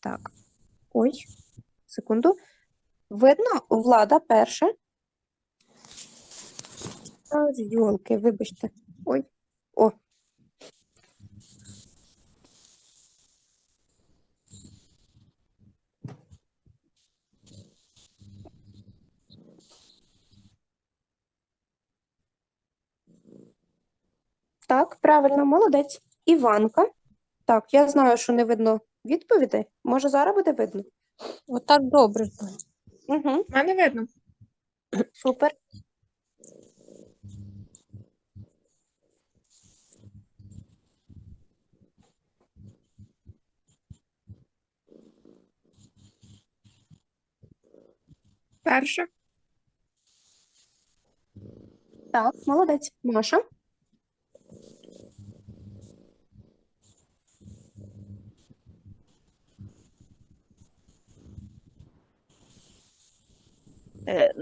Так. Ой, секунду. Видно, влада перша. А, Йолки, вибачте. Ой. О. Так, правильно, молодець. Іванка. Так, я знаю, що не видно відповідей. Може, зараз буде видно? Отак добре. Угу, мене видно. супер. Перше. Так, молодець. Маша.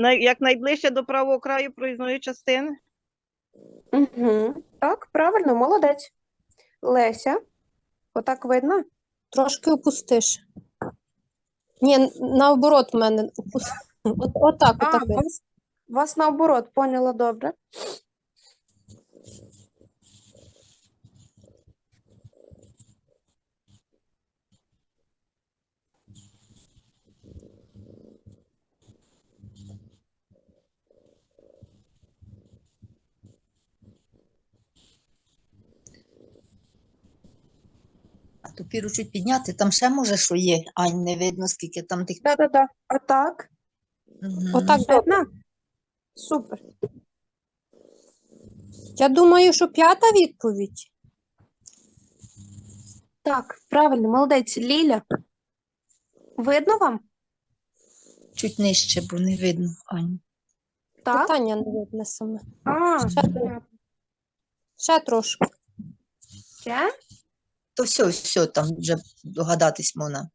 Е, най- Як найближче до правого краю проїзної частини. Угу. Так, правильно, молодець. Леся. Отак видно? Трошки опустиш. Ні, наоборот, в мене опустиш. От, отак, отак. А, вас, вас наоборот, поняла добре. Тепер чуть підняти, там ще може, що є. Ань, не видно, скільки там тих. Да-да-да. Отак. Мгм. Отак добре. Видно? Супер. Я думаю, що п'ята відповідь. Так, правильно, молодець. Ліля. Видно вам? Чуть нижче, бо не видно, Ань. Так? Питання не видно саме. А, Ще, ще трошки. ще? То все, все, там вже догадатись можна.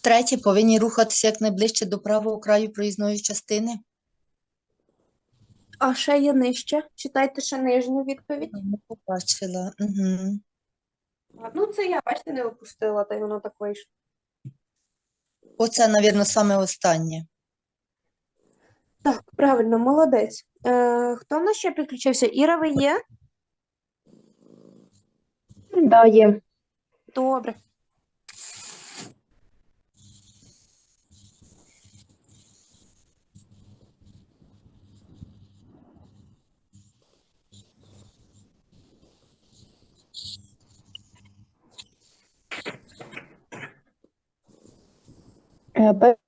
Третє, повинні рухатися якнайближче до правого краю проїзної частини. А ще є нижче. Читайте ще нижню відповідь. Не побачила. Угу. Ну, це я, бачите, не опустила, та й воно так вийшло. Оце, мабуть, саме останнє. Так, правильно, молодець. Е, хто в нас ще підключився? Іра, ви є? Да, є. Добре.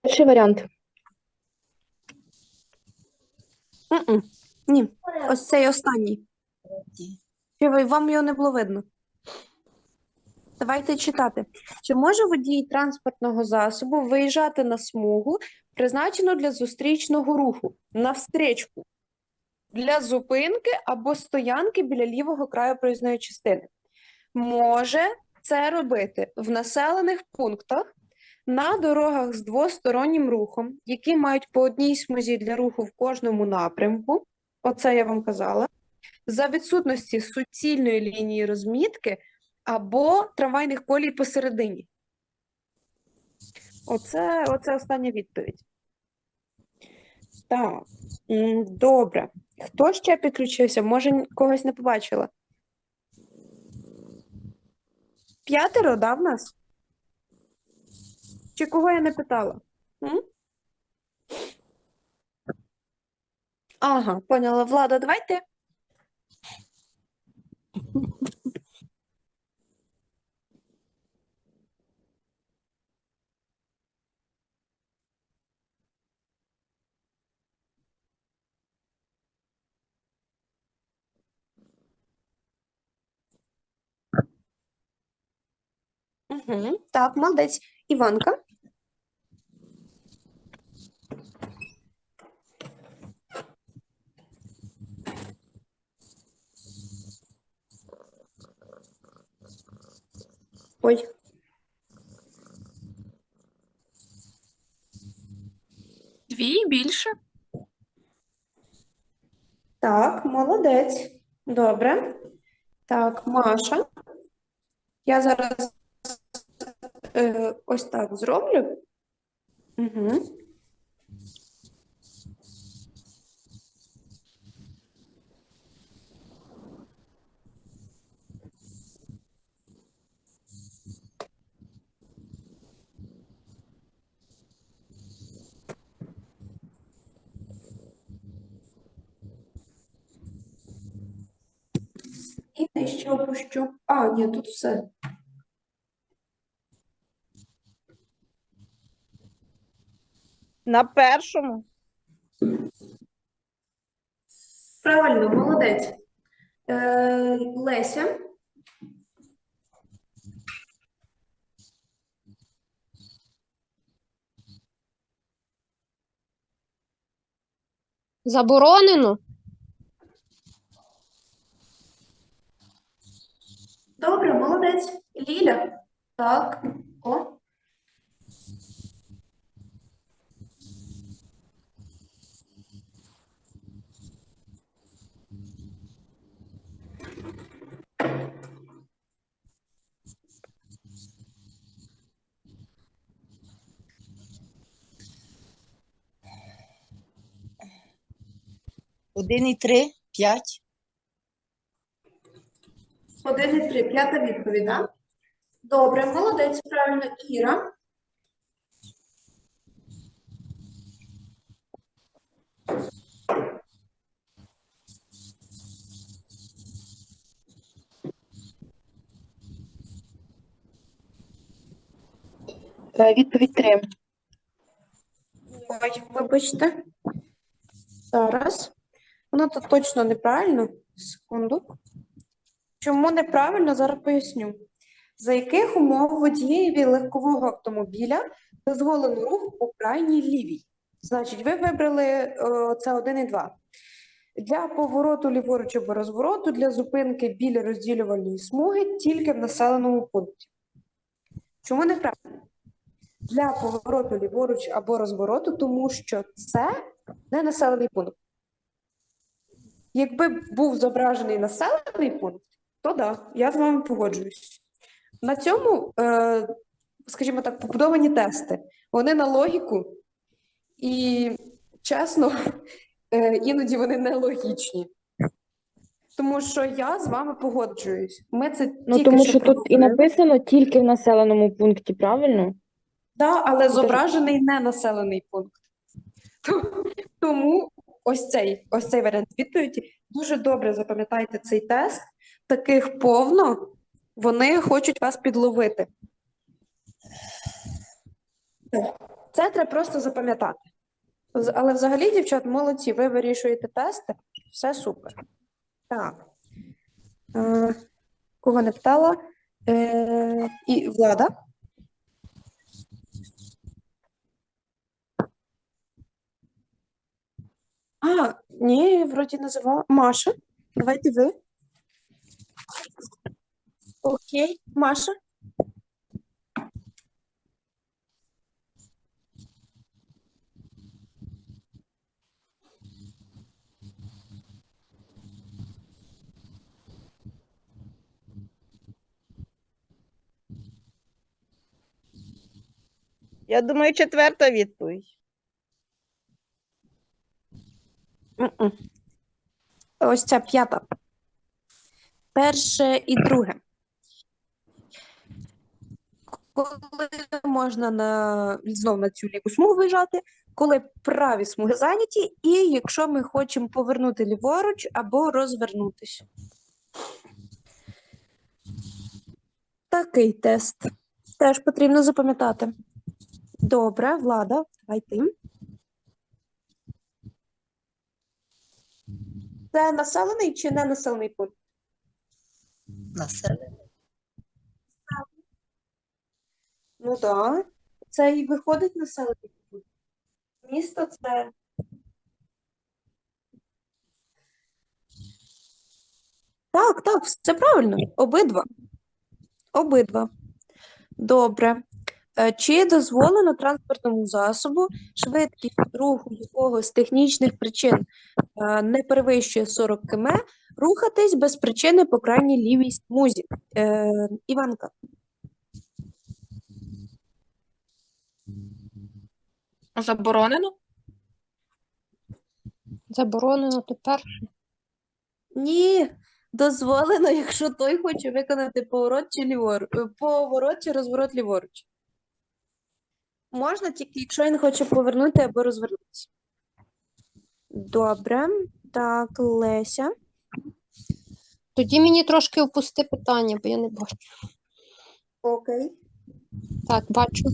Перший варіант. М-м. Ні, ось цей останній. Чи вам його не було видно? Давайте читати. Чи може водій транспортного засобу виїжджати на смугу, призначену для зустрічного руху, на встречку, для зупинки або стоянки біля лівого краю проїзної частини? Може це робити в населених пунктах, на дорогах з двостороннім рухом, які мають по одній смузі для руху в кожному напрямку. Оце я вам казала за відсутності суцільної лінії розмітки або трамвайних колій посередині. Оце, оце остання відповідь. Так, добре. Хто ще підключився? Може, когось не побачила? П'ятеро, да, в нас? Чи кого я не питала? М? Ага, поняла. Влада, давай ти. Угу. Так, молодець. Іванка. Ой. Дві і більше. Так, молодець. Добре. Так, Маша. Я зараз е, ось так зроблю. Угу. І нижче опущу. А, ні, тут все. На першому. Правильно, молодець. Е, Леся. Заборонено? Добре, молодець. Ліля. Так. О. Один і три, п'ять. Один і три. П'ята відповідь, да? Добре, молодець, правильно. Іра. Е, Відповідь три. Ой, вибачте. Зараз. Воно тут точно неправильно. Секунду. Чому неправильно, зараз поясню. За яких умов водієві легкового автомобіля дозволено рух по крайній лівій? Значить, ви вибрали о, це 1 і 2. Для повороту ліворуч або розвороту, для зупинки біля розділювальної смуги тільки в населеному пункті. Чому неправильно? Для повороту ліворуч або розвороту, тому що це не населений пункт. Якби був зображений населений пункт, то да, я з вами погоджуюсь. На цьому, е, скажімо так, побудовані тести. Вони на логіку, і чесно, е, іноді вони нелогічні. Тому що я з вами погоджуюсь. Ми це Ну, тільки тому що що тут і проговорили. написано тільки в населеному пункті, правильно? Да, але зображений не населений пункт. То- Тому ось цей, ось цей варіант відповіді. Дуже добре запам'ятайте цей тест. Таких повно, вони хочуть вас підловити. Це треба просто запам'ятати. Але взагалі, дівчат, молодці, ви вирішуєте тести, все супер. Так. Е, кого не питала? Е, і Влада. А, ні, вроді називала. Маша, давайте ви. Окей, Маша. Я думаю, четверта відповідь. Ось ця п'ята. Перше і друге. Коли можна на, знов на цю ліву смугу виїжджати, коли праві смуги зайняті, і якщо ми хочемо повернути ліворуч або розвернутися. Такий тест. Теж потрібно запам'ятати. Добре, Влада, давай ти. Це населений чи не населений пункт? Населення. Ну так. Да. Це і виходить населений пункт. Місто це. Так, так, все правильно. Обидва. Обидва. Добре. Е, Чи дозволено транспортному засобу, швидкість руху якого з технічних причин е, не перевищує 40 км, рухатись без причини по крайній лівій смузі? Е, Іванка. Заборонено? Заборонено тепер. Ні, дозволено, якщо той хоче виконати поворот чи лівор... е, поворот чи розворот ліворуч. Можна тільки, якщо він хоче повернути або розвернутися. Добре. Так, Леся. Тоді мені трошки опусти питання, бо я не бачу. Окей. Так, бачу.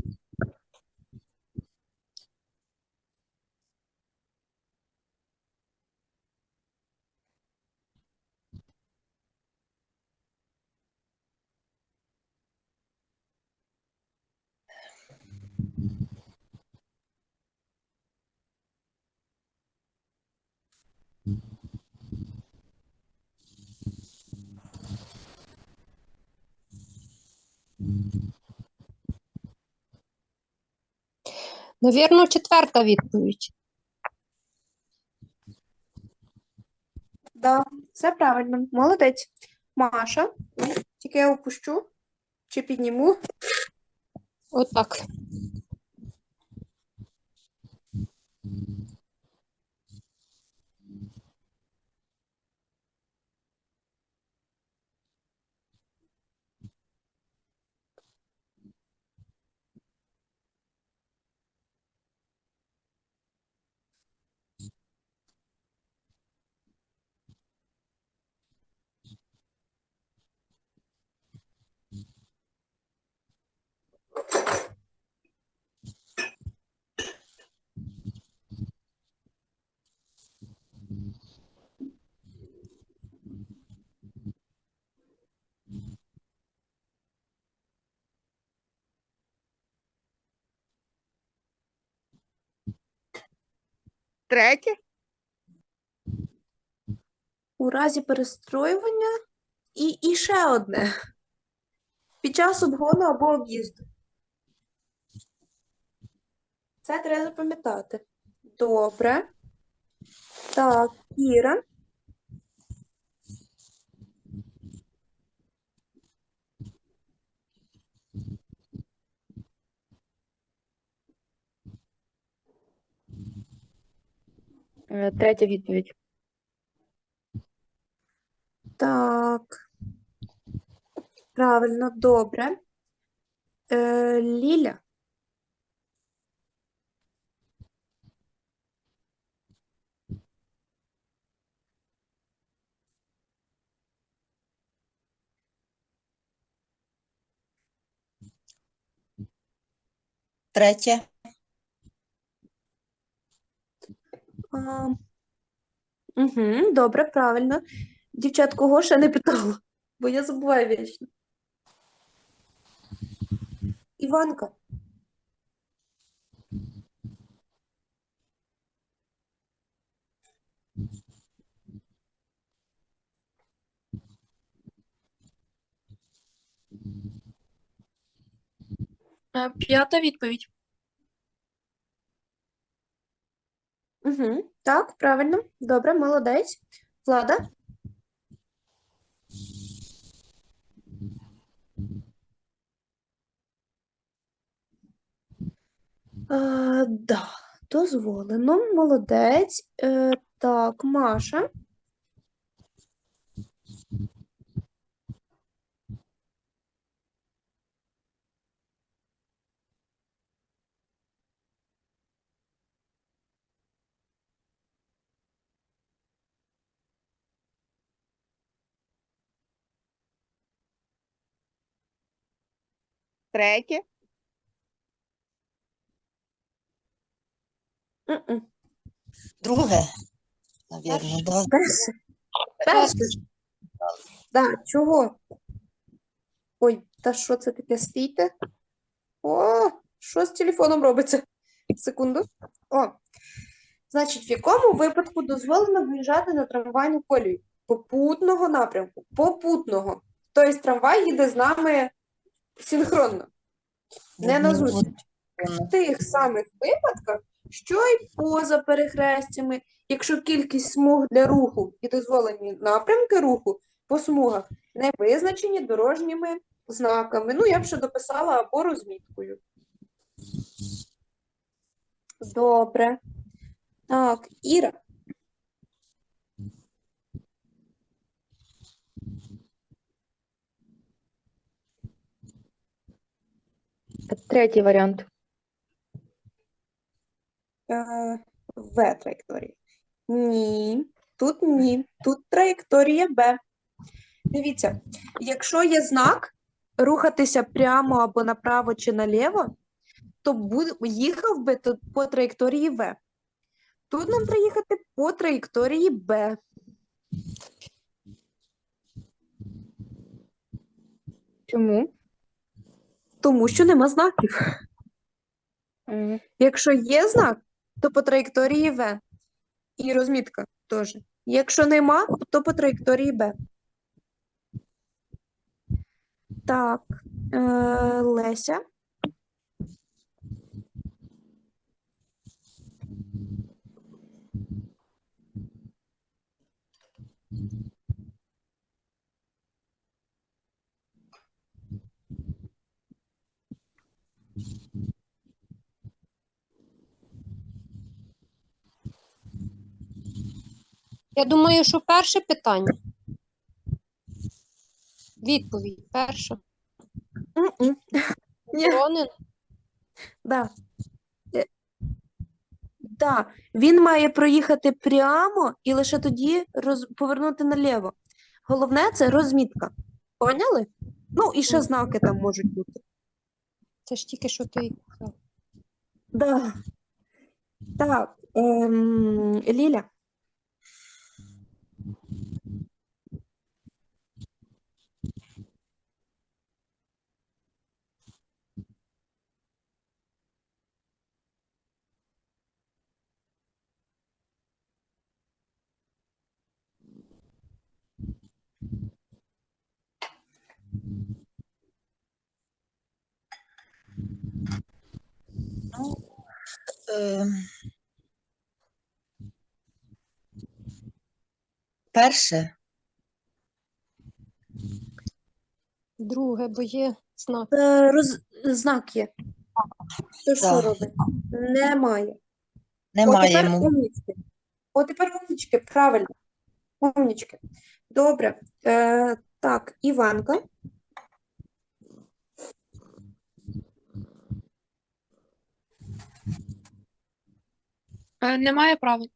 Навірно, четверта відповідь. Да, все правильно. Молодець. Маша. Тільки я опущу чи підніму. Отак. Третє? У разі перестроювання і, і ще одне. Під час обгону або об'їзду. Це треба запам'ятати. Добре. Так, Іра. Третя відповідь. Так. Правильно, добре. Е, Ліля. Третє. А, угу, добре, правильно. Дівчат, кого ще не питала, бо я забуваю вічно. Іванка. Е, П'ята відповідь. Угу, так, правильно. Добре, молодець. Влада. А, да, дозволено. Молодець. Е, так, Маша. Третє? Друге. Навірно, да. Перше. Перше. Да, чого? Ой, та що це таке? Стійте. О, що з телефоном робиться? Секунду. О. Значить, в якому випадку дозволено виїжджати на трамвайну колію? Попутного напрямку. Попутного. Тобто трамвай їде з нами синхронно. Не на зустріч. В тих самих випадках, що й поза перехрестями, якщо кількість смуг для руху і дозволені напрямки руху по смугах не визначені дорожніми знаками. Ну, я б ще дописала або розміткою. Добре. Так, Іра. Третій варіант. Е, В траєкторії. Ні, тут ні. Тут траєкторія Б. Дивіться, якщо є знак рухатися прямо або направо чи наліво, то їхав би тут по траєкторії В. Тут нам треба їхати по траєкторії Б. Чому? Тому що нема знаків. М, Якщо є знак, то по траєкторії В. І розмітка теж. Якщо нема, то по траєкторії Б. Так, е, Леся. Я думаю, що перше питання. Відповідь перша. Ні. Заборонено. Да. Е, Да. Він має проїхати прямо і лише тоді роз... повернути наліво. Головне це розмітка. Поняли? Ну, і ще знаки там можуть бути. Це ж тільки що ти казав. Да. Так, ем, Ліля. Е, Перше, Друге, бо є знак. Е, роз... Знак є. То що Так. робить? Немає. О, немає тепер йому. умнічки. Тепер умнічки, правильно. Умнічки. Добре. Е, так, Іванка. Е, Немає правил.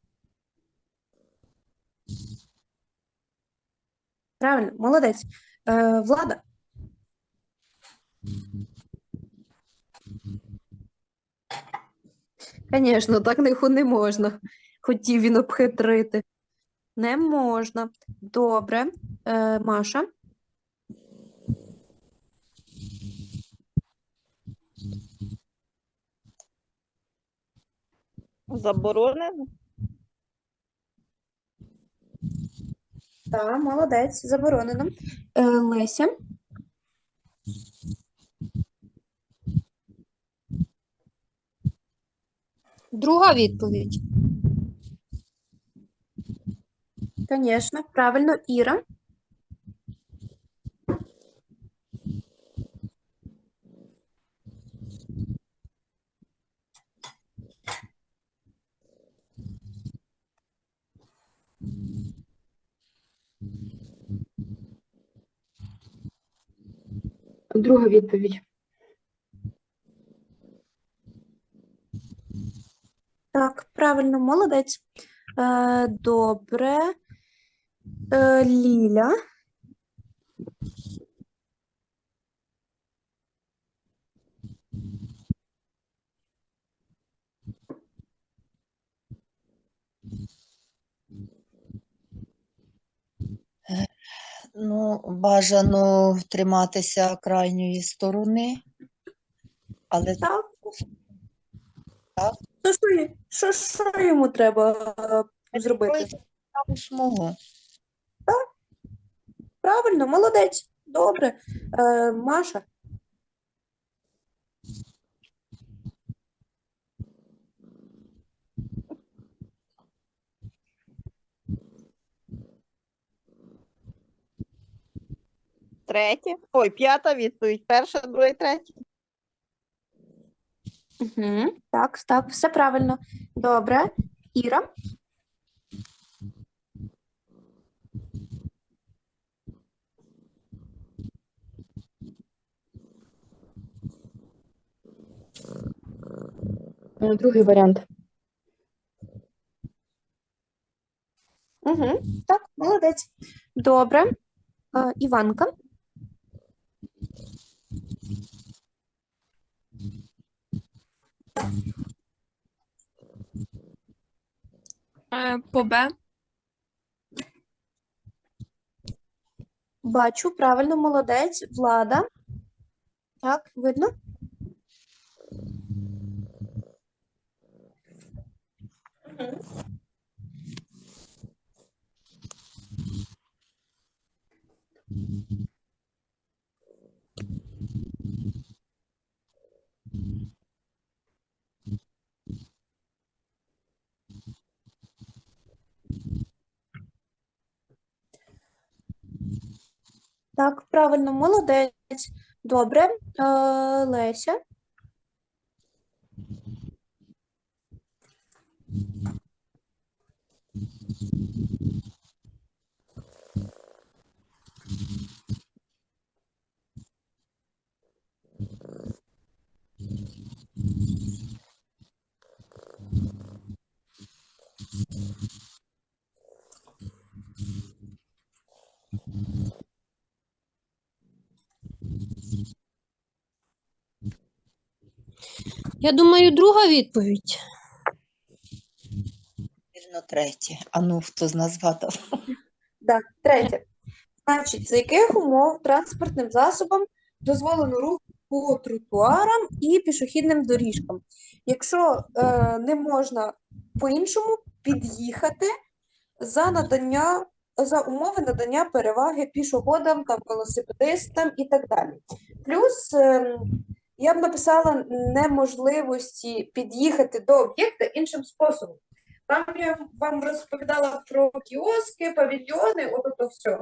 Правильно, молодець. Е, Влада. Звісно, так не, не можна. Хотів він обхитрити. Не можна. Добре. Е, Маша. Заборонено? Так, молодець, заборонено. Е, Леся. Друга відповідь. Звісно, правильно, Іра. Друга відповідь. Так, правильно, молодець. Е, добре. Е, Ліля. Ну, бажано триматися крайньої сторони, але Так. Так. Що, що, що йому треба е, зробити? смугу. Правильно, молодець. Добре. Е, Маша. Третє. Ой, п'ята відповідь. Перша, друга, і третя. Угу. Так, так, все правильно. Добре. Іра. Е, Другий варіант. Угу. Так, молодець. Добре. Е, Іванка. По Б. Бачу, правильно, молодець. Влада. Так, видно? Так, правильно, молодець. Добре. Е, Леся. Я думаю, друга відповідь. Вірно, третє. А ну, хто з нас вгадав? Так, третє. Значить, за яких умов транспортним засобам дозволено рух по тротуарам і пішохідним доріжкам? Якщо е, не можна по-іншому під'їхати за надання, за умови надання переваги пішоходам та велосипедистам і так далі. Плюс ем, я б написала неможливості під'їхати до об'єкта іншим способом. Там я вам розповідала про кіоски, павільйони, от ото все.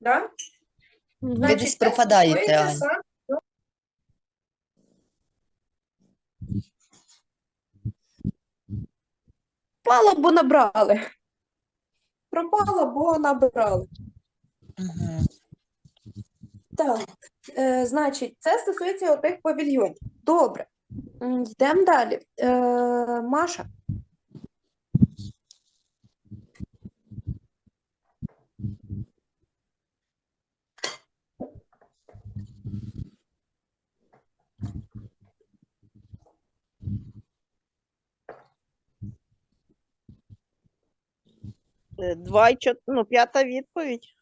Да? Ви Значить, десь пропадаєте, Ань. Пропала, бо набрали. Пропала, бо набрали. Угу. Так, е, значить, це стосується отих павільйонів. Добре. Йдемо далі. Е, Маша. Е, Два і чот... ну, п'ята відповідь.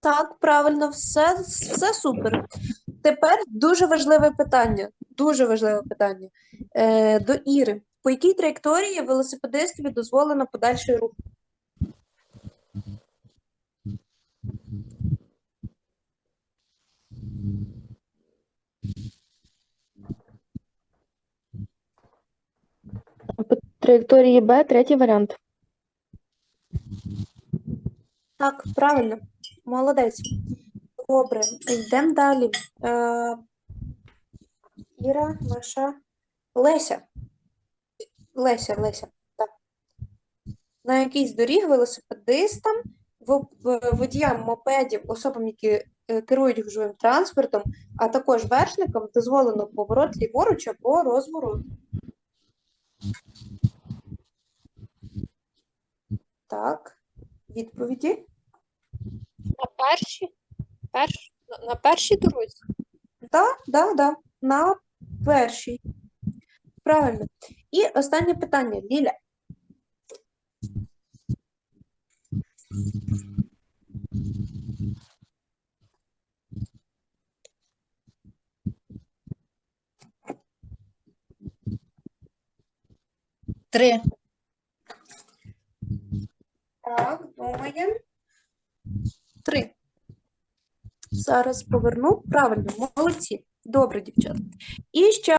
Так, правильно, все, все супер. Тепер дуже важливе питання. Дуже важливе питання. Е, до Іри. По якій траєкторії велосипедистові дозволено подальший рух? По траєкторії Б, третій варіант. Так, правильно. Молодець. Добре, йдемо далі. Е, Іра, Маша, Леся. Леся, Леся, так. На якійсь доріг велосипедистам, водіям мопедів, особам, які е, керують гужовим транспортом, а також вершникам дозволено поворот ліворуч або розворот. Так, відповіді. На першій? Перш... на- На першій дорозі? Так, да, да, на першій. Правильно. І останнє питання, Ліля. Три. Так, думаємо. Три. Зараз поверну. Правильно, молодці. Добре, дівчата. І ще